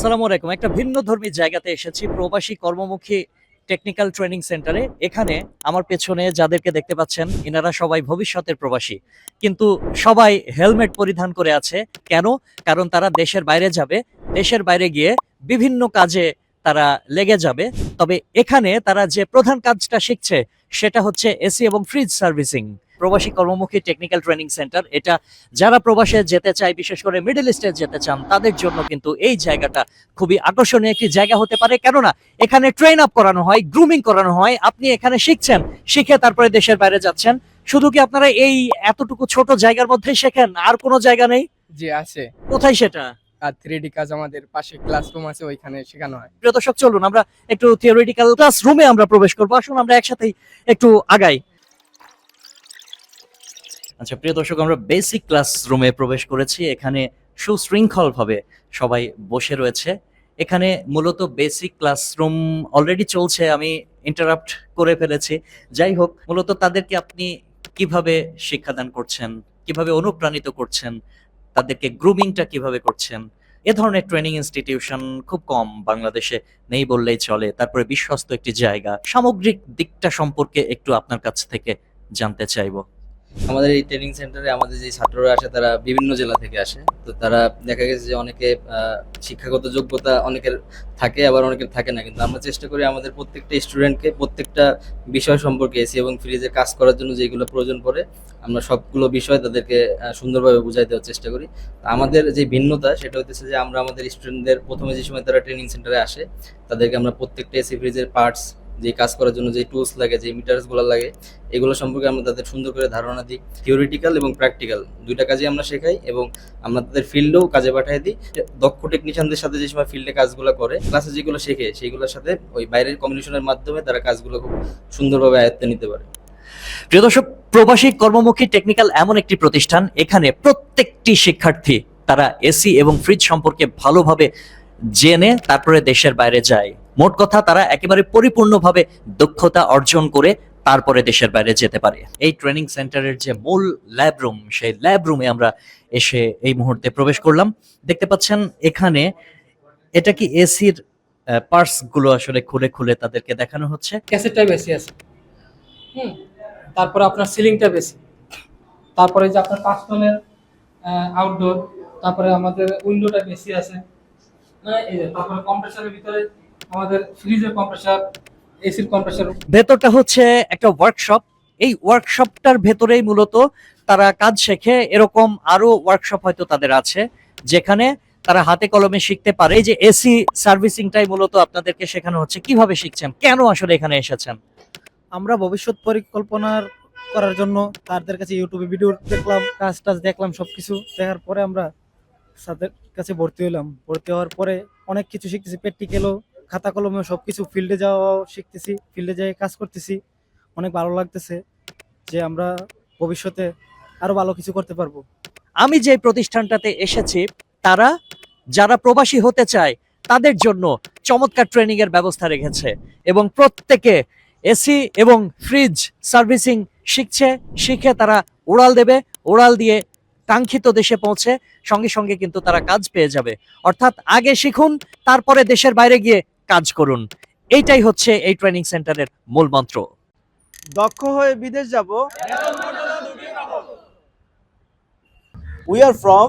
আসসালামু আলাইকুম। একটা ভিন্ন ধর্মী জায়গাতে এসেছি, প্রবাসী কর্মমুখী টেকনিক্যাল ট্রেনিং সেন্টারে এখানে আমার পেছনে যাদেরকে দেখতে পাচ্ছেন, এনারা সবাই ভবিষ্যতের প্রবাসী। কিন্তু সবাই হেলমেট পরিধান করে আছে। কেন? কারণ তারা দেশের বাইরে যাবে। দেশের বাইরে গিয়ে বিভিন্ন কাজে তারা লেগে যাবে। তবে এখানে তারা যে প্রধান কাজটা শিখছে, সেটা হচ্ছে এসি এবং ফ্রিজ সার্ভিসিং প্রবাসী কর্মমুখী টেকনিক্যাল ট্রেনিং সেন্টার এটা যারা প্রবাসে যেতে চায় বিশেষ করে মিডল ইস্টে যেতে চান তাদের জন্য কিন্তু এই জায়গাটা খুবই আকর্ষণীয় একটি জায়গা হতে পারে। কেননা এখানে ট্রেন আপ করানো হয় গ্রুমিং করানো হয় আপনি এখানে শিখছেন শিখে তারপরে দেশের বাইরে যাচ্ছেন। শুধু কি আপনারা এই এতটুকু ছোট জায়গার মধ্যেই শেখেন? আর কোনো জায়গা নেই? জি আছে। কোথায় সেটা? আর কাজ আমাদের পাশে ক্লাসরুম আছে ওইখানে শেখানো হয়। প্রিয় দর্শক চলুন আমরা একটু থিওরিটিক্যাল ক্লাস রুমে আমরা প্রবেশ করব। আসুন আমরা একসাথেই একটু আগাই। আচ্ছা প্রিয় দর্শক, আমরা বেসিক ক্লাস রুমে প্রবেশ করেছি। এখানে সুশৃঙ্খল ভাবে সবাই বসে রয়েছে। এখানে মূলত বেসিক ক্লাসরুম অলরেডি চলছে, আমি ইন্টারাপ্ট করে ফেলেছি। যাই হোক, মূলত তাদেরকে আপনি কীভাবে শিক্ষাদান করছেন, কীভাবে অনুপ্রাণিত করছেন, তাদেরকে গ্রুমিংটা কীভাবে করছেন, এ ধরনের ট্রেনিং ইনস্টিটিউশন খুব কম বাংলাদেশে নেই বললেই চলে। তারপরে বিশ্বস্ত একটি জায়গা। সামগ্রিক দিকটা সম্পর্কে একটু আপনার কাছ থেকে জানতে চাইব। আমাদের এই ট্রেনিং সেন্টারে আমাদের যে ছাত্ররা আসে, তারা বিভিন্ন জেলা থেকে আসে। তো তারা দেখা গেছে যে অনেকে শিক্ষাগত যোগ্যতা অনেকের থাকে, আবার অনেকের থাকে না। কিন্তু আমরা চেষ্টা করি আমাদের প্রত্যেকটা স্টুডেন্টকে প্রত্যেকটা বিষয় সম্পর্কে এসি এবং ফ্রিজে কাজ করার জন্য যেগুলো প্রয়োজন পড়ে, আমরা সবগুলো বিষয় তাদেরকে সুন্দরভাবে বুঝাই দেওয়ার চেষ্টা করি। আমাদের যে ভিন্নতা, সেটা হচ্ছে যে আমরা আমাদের স্টুডেন্টদের প্রথমে যে সময় তারা ট্রেনিং সেন্টারে আসে, তাদেরকে আমরা প্রত্যেকটা এসি ফ্রিজের পার্টস যে কাজ করার জন্য যে টুলস লাগে, যে মিটারসগুলো লাগে, এগুলো সম্পর্কে আমরা তাদের সুন্দর করে ধারণা দিই। থিওরিটিক্যাল এবং প্র্যাকটিক্যাল দুইটা কাজে আমরা শেখাই এবং আমরা তাদের ফিল্ডেও কাজে পাঠিয়ে দিই। দক্ষ টেকনিশিয়ানদের সাথে যে সময় ফিল্ডে কাজগুলো করে ক্লাসে যেগুলো শেখে, সেইগুলোর সাথে ওই বাইরের কমিউনিকেশনের মাধ্যমে তারা কাজগুলো খুব সুন্দরভাবে আয়ত্তে নিতে পারে। প্রিয় দর্শক, প্রবাসী কর্মমুখী টেকনিক্যাল এমন একটি প্রতিষ্ঠান, এখানে প্রত্যেকটি শিক্ষার্থী তারা এসি এবং ফ্রিজ সম্পর্কে ভালোভাবে জেনে তারপরে দেশের বাইরে যায়। মোট কথা তারা একেবারে পরিপূর্ণভাবে দক্ষতা অর্জন করে তারপরে দেশের বাইরে যেতে পারে। এই ট্রেনিং সেন্টারের যে মূল ল্যাব রুম সেই ল্যাব রুমে আমরা এসে এই মুহূর্তে প্রবেশ করলাম। দেখতে পাচ্ছেন এখানে এটা কি এসির পার্টসগুলো আসলে খুলে খুলে তাদেরকে দেখানো হচ্ছে? ক্যাসেটটাই বেশি আছে। হুম, তারপরে আপনার সিলিংটা বেশি তারপরে যে আপনার কাস্টমের আউটডোর তারপরে আমাদের উইন্ডোটা বেশি আছে। মানে এই যে, তারপরে কম্প্রেসারের ভিতরে আমাদের ফ্রিজের কম্প্রেসার এসির কম্প্রেসার ভেতরটা হচ্ছে একটা ওয়ার্কশপ এই ওয়ার্কশপটার ভেতরেই মূলত তারা কাজ শেখে। এরকম আরও ওয়ার্কশপ হয়তো তাদের আছে যেখানে তারা হাতে কলমে শিখতে পারে। যে এসি সার্ভিসিংটাই মূলত আপনাদেরকে শেখানো হচ্ছে কীভাবে শিখছেন? কেন আসলে এখানে এসেছেন? আমরা ভবিষ্যৎ পরিকল্পনার করার জন্য তাদের কাছে ইউটিউবে ভিডিও দেখলাম কাজ টাজ দেখলাম সবকিছু দেখার পরে আমরা তাদের কাছে ভর্তি হলাম। ভর্তি হওয়ার পরে অনেক কিছু শিখতেছি প্র্যাকটিক্যালও খাতা কলমেও সবকিছু ফিল্ডে যাওয়াও শিখতেছি ফিল্ডে যেয়ে কাজ করতেছি। অনেক ভালো লাগতেছে যে আমরা ভবিষ্যতে আরও ভালো কিছু করতে পারব। আমি যে প্রতিষ্ঠানটাতে এসেছি, তারা যারা প্রবাসী হতে চায়, তাদের জন্য চমৎকার ট্রেনিং এর ব্যবস্থা রেখেছে এবং প্রত্যেকে এসি এবং ফ্রিজ সার্ভিসিং শিখছে, শিখে তারা ওড়াল দেবে ওড়াল দিয়ে কাঙ্ক্ষিত দেশে পৌঁছে সঙ্গে সঙ্গে কিন্তু তারা কাজ পেয়ে যাবে। অর্থাৎ আগে শিখুন, তারপরে দেশের বাইরে গিয়ে কাজ করুন। এইটাই হচ্ছে এই ট্রেনিং সেন্টারের মূল মন্ত্র। দক্ষ হয়ে বিদেশ যাব। We are from